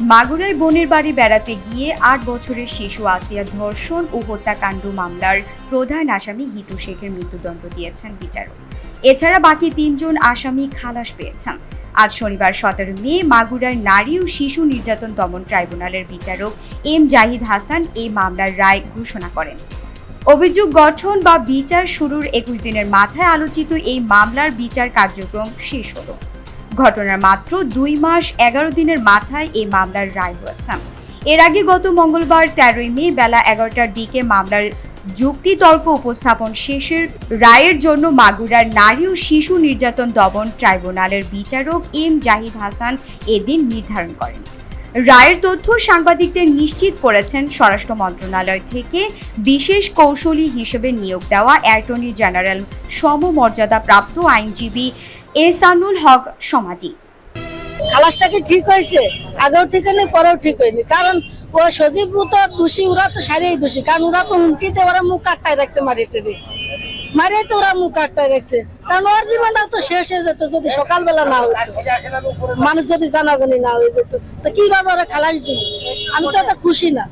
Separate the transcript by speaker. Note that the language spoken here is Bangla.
Speaker 1: মাগুরায় বোনের বাড়ি বেড়াতে গিয়ে আট বছরের শিশু আসিয়া ধর্ষণ ও হত্যাকাণ্ড মামলার প্রধান আসামি হিটু শেখের মৃত্যুদণ্ড দিয়েছেন বিচারক। এছাড়া বাকি তিনজন আসামি খালাস পেয়েছেন। আজ শনিবার সতেরো মে মাগুরার নারী ও শিশু নির্যাতন দমন ট্রাইব্যুনালের বিচারক এম জাহিদ হাসান এই মামলার রায় ঘোষণা করেন। অভিযোগ গঠন বা বিচার শুরুর একুশ দিনের মাথায় আলোচিত এই মামলার বিচার কার্যক্রম শেষ হলো। ঘটনার মাত্র দুই মাস এগারো দিনের মাথায় এই মামলার রায় হয়েছে। এর আগে গত মঙ্গলবার তেরোই মে বেলা এগারোটার দিকে মামলার যুক্তিতর্ক উপস্থাপন শেষের রায়ের জন্য মাগুরার নারী ও শিশু নির্যাতন দমন ট্রাইব্যুনালের বিচারক এম জাহিদ হাসান এদিন নির্ধারণ করেন। রায়ের তথ্য সাংবাদিকদের নিশ্চিত করেছেন স্বরাষ্ট্র মন্ত্রণালয় থেকে বিশেষ কৌশলী হিসেবে নিয়োগ দেওয়া অ্যাটর্নি জেনারেল সমমর্যাদা প্রাপ্ত আইনজীবী এসানুল হক সমাজি।
Speaker 2: খালাসটা কি ঠিক হয়েছে, আগেও ঠিক হয়নি, পরেও ঠিক হয়নি। কারণ, ও সজীব তো দোষী, ওরা তো সারিয়েই দোষী। কারণ, ওরা তো হুমকিতে ওরা মুখ কাটটাই রাখছে মারিতে দিয়ে। মারিয়ে তো ওরা মুখ কাটটাই রাখছে। কারণ, ওর জীবনটা তো শেষ হয়ে যেত যদি সকালবেলা না হতো মানুষ যদি জানাজানি না হয়ে যেত, তো কীভাবে ওরা খালাস দিল আমি তো খুশি না।